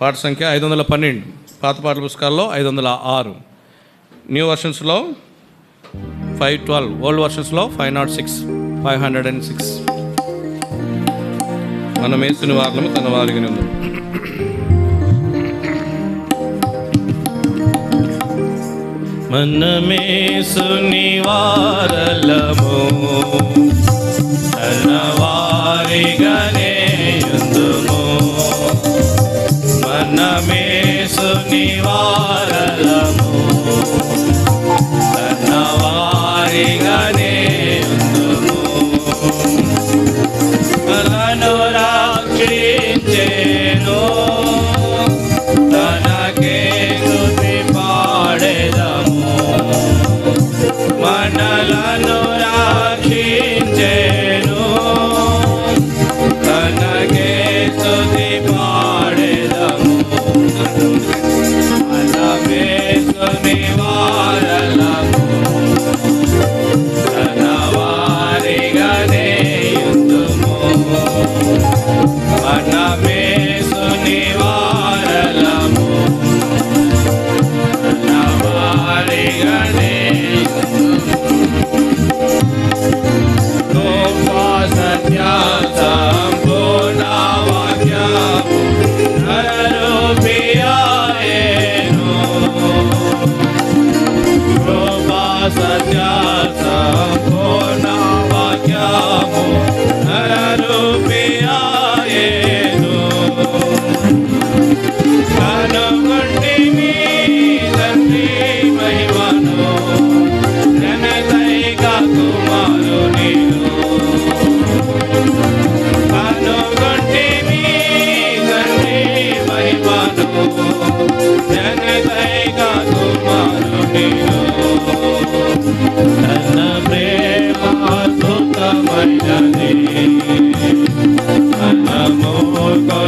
పాట సంఖ్య ఐదు వందల పన్నెండు పాత పాటల పుస్తకాల్లో ఐదు వందల ఆరు న్యూ వర్షన్స్లో five twelve old వర్షన్స్లో five not six five hundred and six మన వేసిన వారణము తన వారికి మనమే సునివారలము తన వారిగనే निवारलम्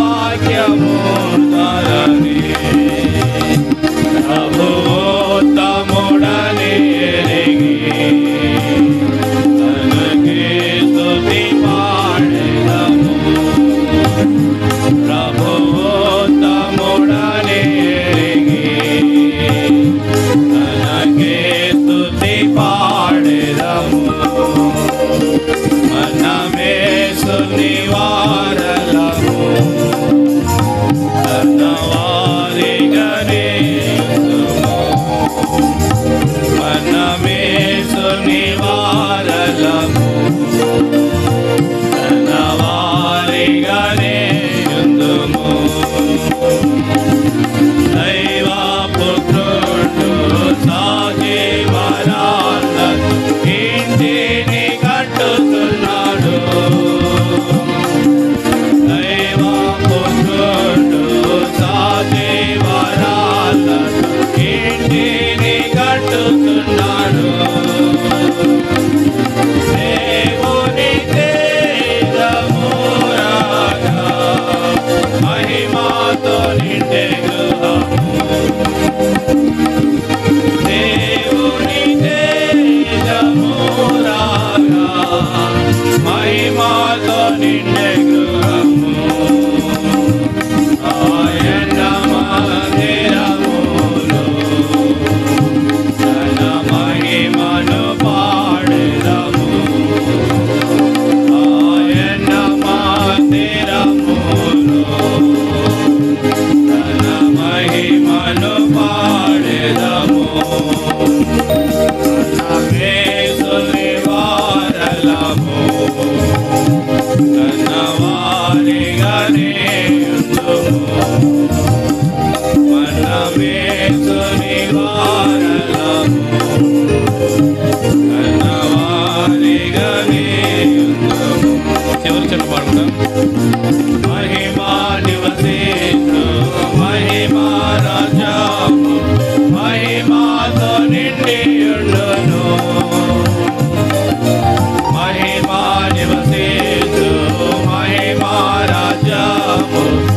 I can't move. Oh.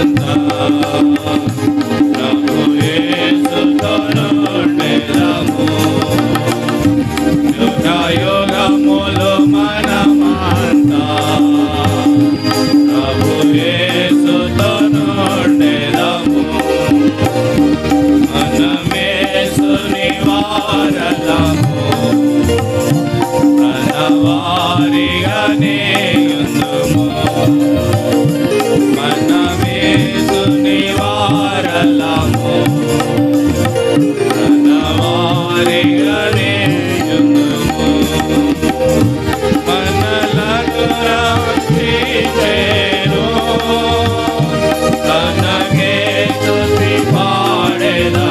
cantar. together.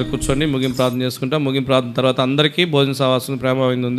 అందరు కూర్చొని ముగింపు ప్రార్థన చేసుకుంటాం. ముగింపు ప్రార్థన తర్వాత అందరికీ భోజన సావాసం ప్రేమ